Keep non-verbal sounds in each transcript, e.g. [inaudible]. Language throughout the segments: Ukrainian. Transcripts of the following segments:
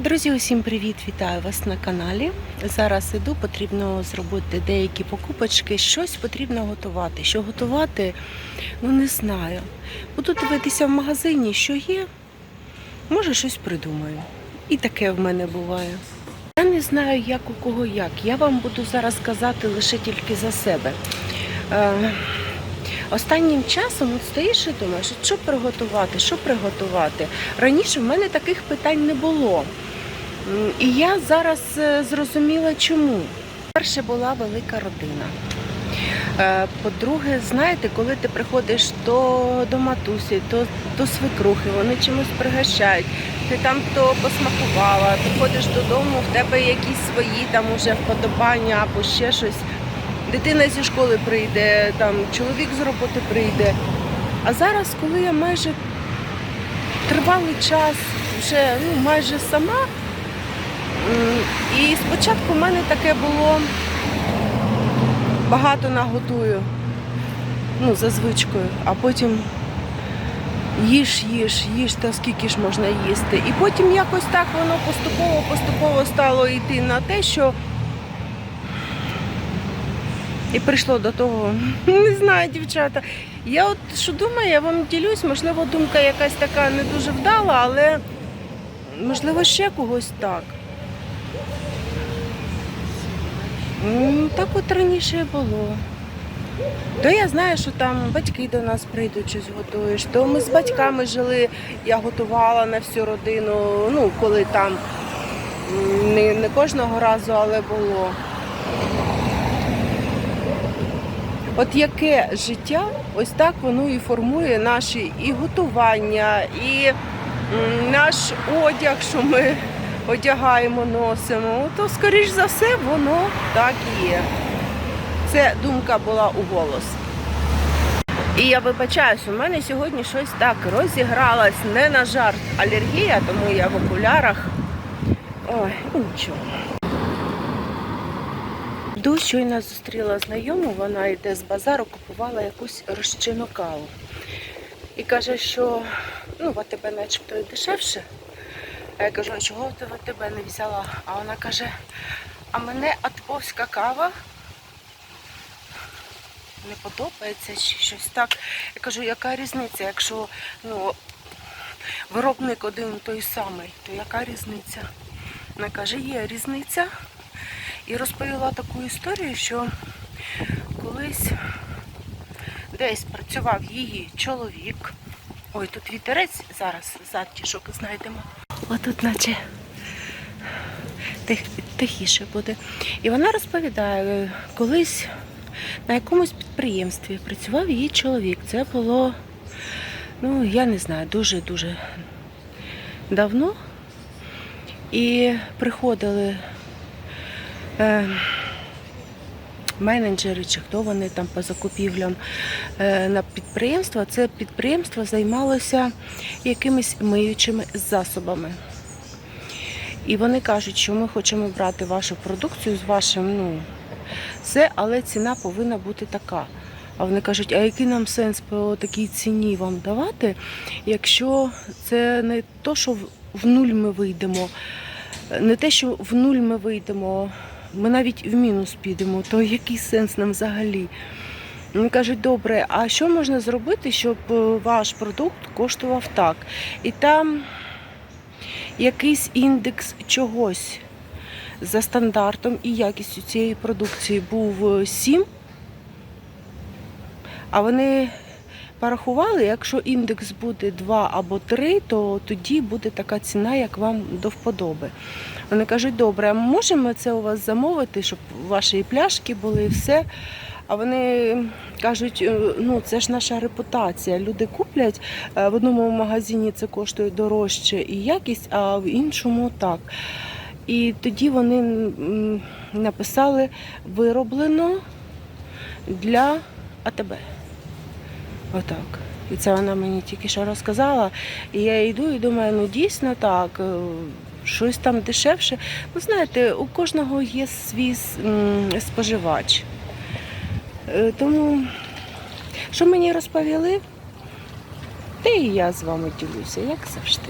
Друзі, усім привіт! Вітаю вас на каналі. Зараз іду, потрібно зробити деякі покупочки. Щось потрібно готувати. Що готувати, ну не знаю. Буду дивитися в магазині, що є. Може, щось придумаю. І таке в мене буває. Я не знаю, як у кого як. Я вам буду зараз казати лише тільки за себе. Е, Останнім часом от стоїш і думаєш, що приготувати, що приготувати. Раніше в мене таких питань не було. І я зараз е, зрозуміла, чому. Перше була велика родина. Е, По-друге, знаєте, коли ти приходиш то до матусі, то до свекрухи, вони чимось пригощають. Ти там то посмакувала, ти ходиш додому, в тебе якісь свої там уже вподобання або ще щось. Дитина зі школи прийде, там чоловік з роботи прийде. А зараз, коли я майже тривалий час, вже ну, майже сама, і спочатку в мене таке було багато наготую, ну, за звичкою, а потім їж, їж, їж, та скільки ж можна їсти. І потім якось так воно поступово-поступово стало йти на те, що і прийшло до того, [laughs] не знаю, дівчата. Я от що думаю, я вам ділюсь, можливо, думка якась така не дуже вдала, але можливо ще когось так. М, Так от раніше було. То я знаю, що там батьки до нас прийдуть, щось готуєш. То ми з батьками жили, я готувала на всю родину, ну, коли там не, не кожного разу, але було. От яке життя, ось так воно і формує наші і готування, і наш одяг, що ми одягаємо, носимо. То, скоріш за все, воно так і є. Це думка була у голос. І я вибачаюсь, у мене сьогодні щось так розігралось, не на жарт алергія, тому я в окулярах. Ой, нічого. Йду, щойно зустріла знайому, вона йде з базару, купувала якусь розчину каву. І каже, що ну, в АТБ начебто і дешевше. А я кажу, а чого в не взяла? А вона каже, а мене атбовська кава не подобається чи щось так. Я кажу, яка різниця, якщо ну, виробник один той самий, то яка різниця? Вона каже, є різниця. І розповіла таку історію, що колись десь працював її чоловік. Ой, тут вітерець зараз затішок знайдемо. Отут наче тих, тихіше буде. І вона розповідає, колись на якомусь підприємстві працював її чоловік. Це було, ну, я не знаю, дуже-дуже давно. І приходили е, менеджери, чи хто вони там по закупівлям е, на підприємство. Це підприємство займалося якимись миючими засобами. І вони кажуть, що ми хочемо брати вашу продукцію з вашим, ну, все, але ціна повинна бути така. А вони кажуть, а який нам сенс по такій ціні вам давати, якщо це не то, що в- нуль ми вийдемо, не те, що в нуль ми вийдемо, ми навіть в мінус підемо, то який сенс нам взагалі? Вони кажуть, добре, а що можна зробити, щоб е, ваш продукт коштував так? І там якийсь індекс чогось за стандартом і якістю цієї продукції був е, 7, а вони порахували, якщо індекс буде 2 або 3, то тоді буде така ціна, як вам до вподоби. Вони кажуть, добре, а можемо це у вас замовити, щоб ваші пляшки були і все. А вони кажуть, «Е, ну це ж наша репутація. Люди куплять е, в одному магазині це коштує дорожче і якість, а в іншому так. І тоді вони написали вироблено для АТБ. Отак. І це вона мені тільки що розказала. І я йду і думаю, ну дійсно так, е, щось там дешевше. Ну, знаєте, у кожного є свій споживач. Е, Тому, що мені розповіли, те і я з вами ділюся, як завжди.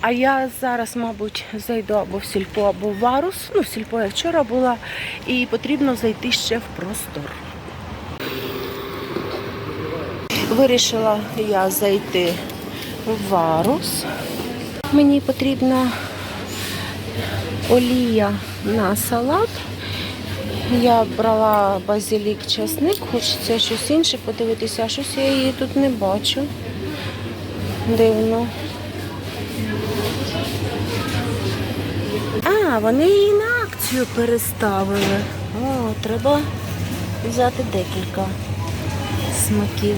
А я зараз, мабуть, зайду або в сільпо, або в варус. Ну, в сільпо я вчора була, і потрібно зайти ще в простор. Вирішила я зайти в варус. Мені потрібна олія на салат. Я брала базилік часник, хочеться щось інше подивитися, а щось я її тут не бачу. Дивно. А, вони її на акцію переставили. О, треба взяти декілька смаків.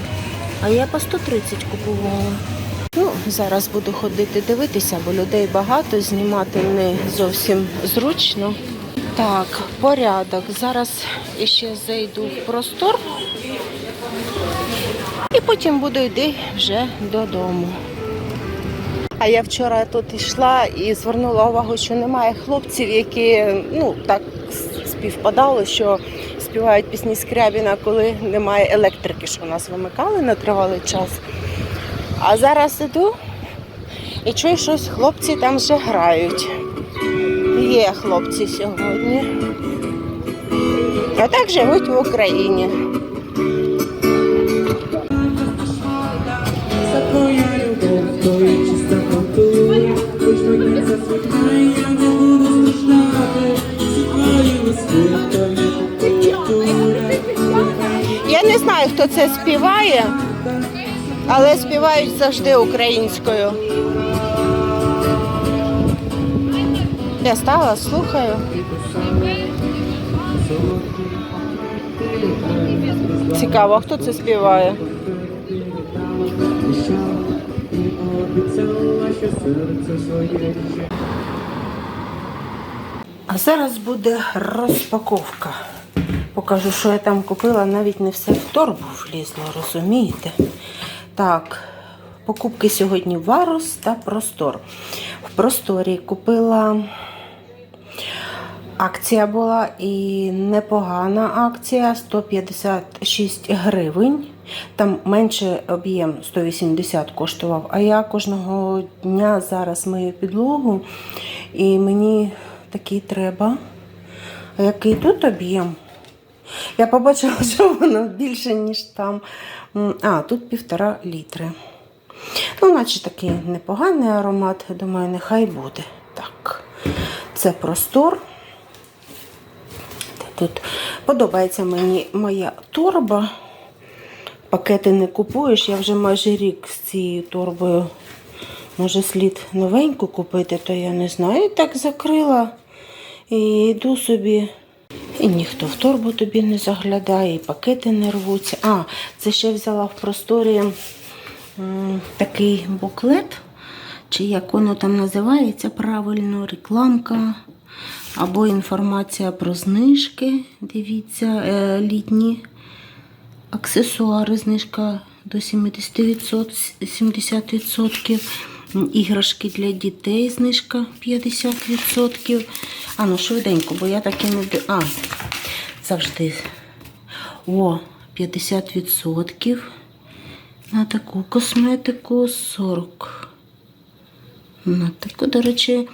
А я по 130 купувала. Ну, зараз буду ходити дивитися, бо людей багато, знімати не зовсім зручно. Так, порядок. Зараз іще зайду в простор і потім буду йти вже додому. А я вчора тут йшла і звернула увагу, що немає хлопців, які ну так співпадало, що співають пісні Скрябіна, коли немає електрики, що нас вимикали на тривалий час. А зараз іду і чую, щось хлопці там вже грають. Є хлопці сьогодні. А так живуть в Україні. Хто це співає, але співають завжди українською. Я стала, слухаю. Цікаво, хто це співає? А зараз буде розпаковка. Покажу, що я там купила, навіть не все в торбу влізло, розумієте? Так, покупки сьогодні Варус та Простор. В просторі купила акція була і непогана акція 156 гривень. Там менше об'єм 180 коштував. А я кожного дня зараз мию підлогу, і мені такий треба. А який тут об'єм? Я побачила, [laughs] що воно більше, ніж там. А, тут півтора літри. Ну, наче такий непоганий аромат. Думаю, нехай буде. Так, це простор. Тут подобається мені моя торба. Пакети не купуєш, я вже майже рік з цією торбою. Може, слід новеньку купити, то я не знаю. І так закрила і йду собі. І ніхто в торбу тобі не заглядає, і пакети не рвуться. А, це ще взяла в просторі м, такий буклет, чи як воно там називається правильно, рекламка або інформація про знижки. Дивіться, е, літні аксесуари, знижка до 70%, 70%. Іграшки для дітей, знижка 50%. А, ну швиденько, бо я так і не А, завжди. О, 50% на таку косметику 40. На таку, до речі,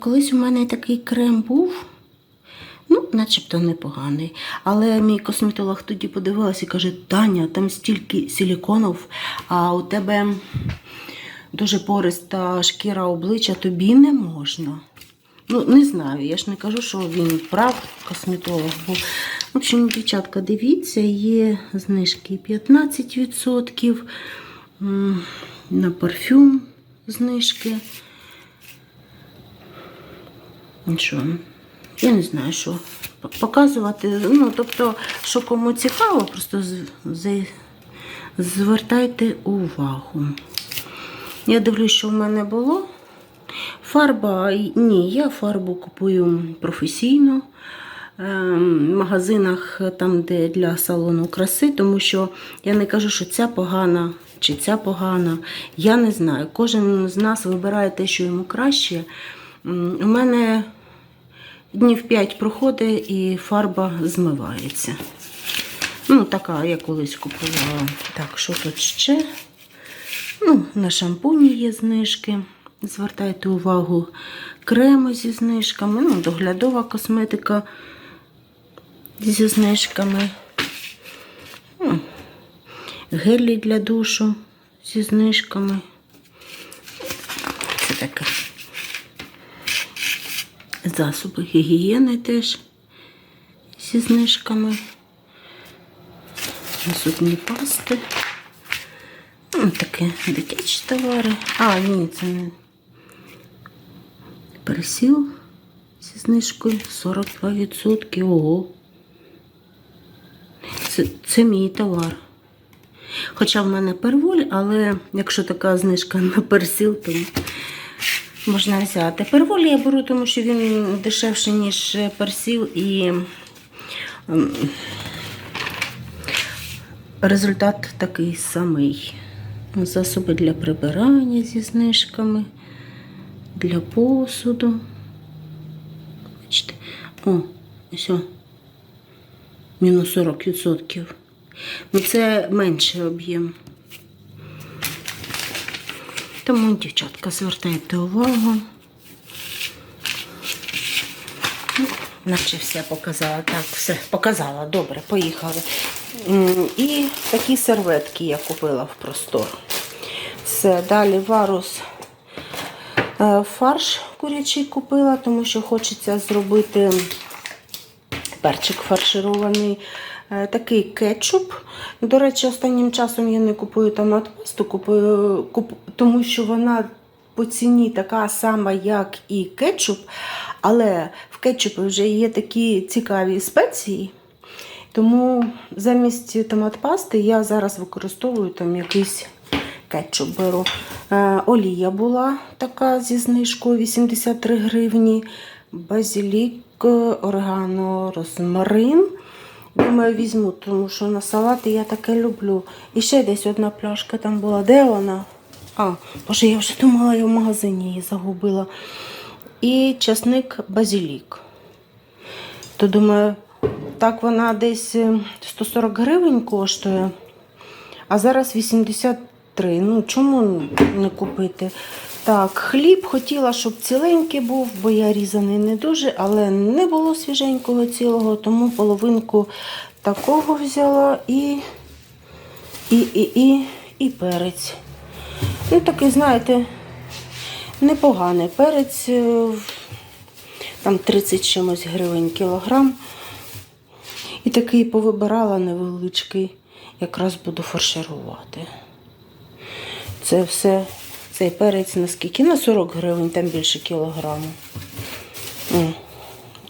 колись у мене такий крем був. Ну, начебто непоганий. Але мій косметолог тоді подивилась і каже: Таня, там стільки силіконів, а у тебе дуже пориста шкіра обличчя, тобі не можна. Ну, не знаю, я ж не кажу, що він прав, косметолог був. В общем, дівчатка, дивіться, є знижки 15%, на парфюм знижки. Нічого. Я не знаю, що показувати. Ну, тобто, що кому цікаво, просто звертайте увагу. Я дивлюсь, що в мене було. Фарба, ні, я фарбу купую професійно. Ем, В магазинах, там, де для салону краси, тому що я не кажу, що ця погана чи ця погана. Я не знаю. Кожен з нас вибирає те, що йому краще. У мене днів 5 проходить і фарба змивається. Ну, така я колись купувала. Так, що тут ще? Ну, на шампуні є знижки. Звертайте увагу креми зі знижками, ну, доглядова косметика зі знижками. М, Гелі для душу зі знижками. Це таке. Засоби гігієни теж зі знижками. Зубні пасти. Таке дитячі товари. А, ні, це не пересіл зі знижкою 42%. Ого. Це, це мій товар. Хоча в мене перволь, але якщо така знижка на персіл, то можна взяти. Перволь я беру, тому що він дешевший, ніж персіл, і ем, результат такий самий. Засоби для прибирання зі знижками, для посуду. Бачите, о, ось. Мінус 40%. Ну, це менший об'єм. Тому, дівчатка, звертайте увагу. Ну, Наче все показала. Так, все показала. Добре, поїхали. І такі серветки я купила в простор. Все, далі варус е, фарш курячий купила, тому що хочеться зробити перчик фарширований. Е, Такий кетчуп. До речі, останнім часом я не купую томат пасту, купую, куп, тому що вона по ціні така сама, як і кетчуп, але в кетчупі вже є такі цікаві спеції. Тому замість томат пасти я зараз використовую там якийсь кетчуп беру. Е, олія була така зі знижкою 83 гривні. Базилік, орегано, розмарин. Думаю, візьму, тому що на салати я таке люблю. І ще десь одна пляшка там була. Де вона? А, боже, я вже думала, я в магазині її загубила. І часник базилік. То думаю, так вона десь е, 140 гривень коштує, а зараз 83. Ну, чому не купити? Так, хліб хотіла, щоб ціленький був, бо я різаний не дуже, але не було свіженького цілого, тому половинку такого взяла і, і, і, і, і перець. Ну, такий, знаєте, непоганий перець, е, там 30 чимось гривень кілограм. І такий повибирала невеличкий, якраз буду фарширувати. Це все, цей перець наскільки? На 40 гривень, там більше кілограму.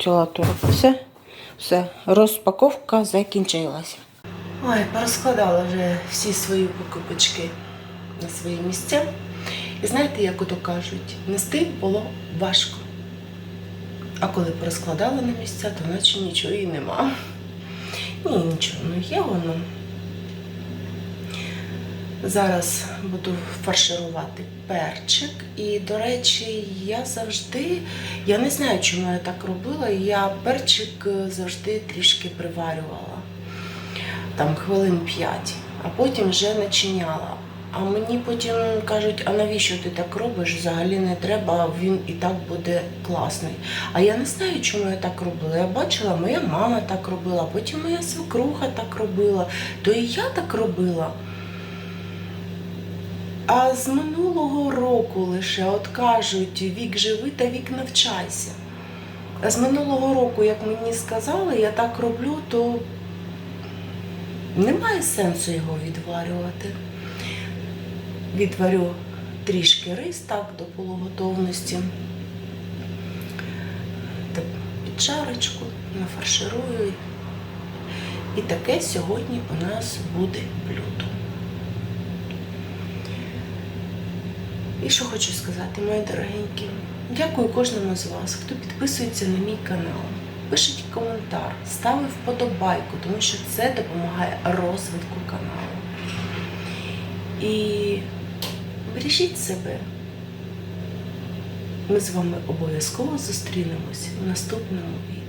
Ціла торба. Все, все, розпаковка закінчилася. Ой, порозкладала вже всі свої покупочки на свої місця. І знаєте, як ото кажуть, нести було важко. А коли порозкладала на місця, то наче нічого і нема. Ні, нічого, ну є воно. Зараз буду фарширувати перчик. І, до речі, я завжди, я не знаю, чому я так робила, я перчик е, завжди трішки приварювала. Там хвилин 5, а потім вже начиняла. А мені потім кажуть, а навіщо ти так робиш? Взагалі не треба, він і так буде класний. А я не знаю, чому я так робила. Я бачила, моя мама так робила, потім моя свекруха так робила, то і я так робила. А з минулого року лише от кажуть, вік живи та вік навчайся. А з минулого року, як мені сказали, я так роблю, то немає сенсу його відварювати. Відварю трішки рис так до полуготовності. Під шарочку нафарширую. І таке сьогодні у нас буде блюдо. І що хочу сказати, мої дорогенькі, дякую кожному з вас, хто підписується на мій канал. Пишіть коментар, ставив вподобайку, тому що це допомагає розвитку каналу. І бережіть себе. Ми з вами обов'язково зустрінемось в наступному відео.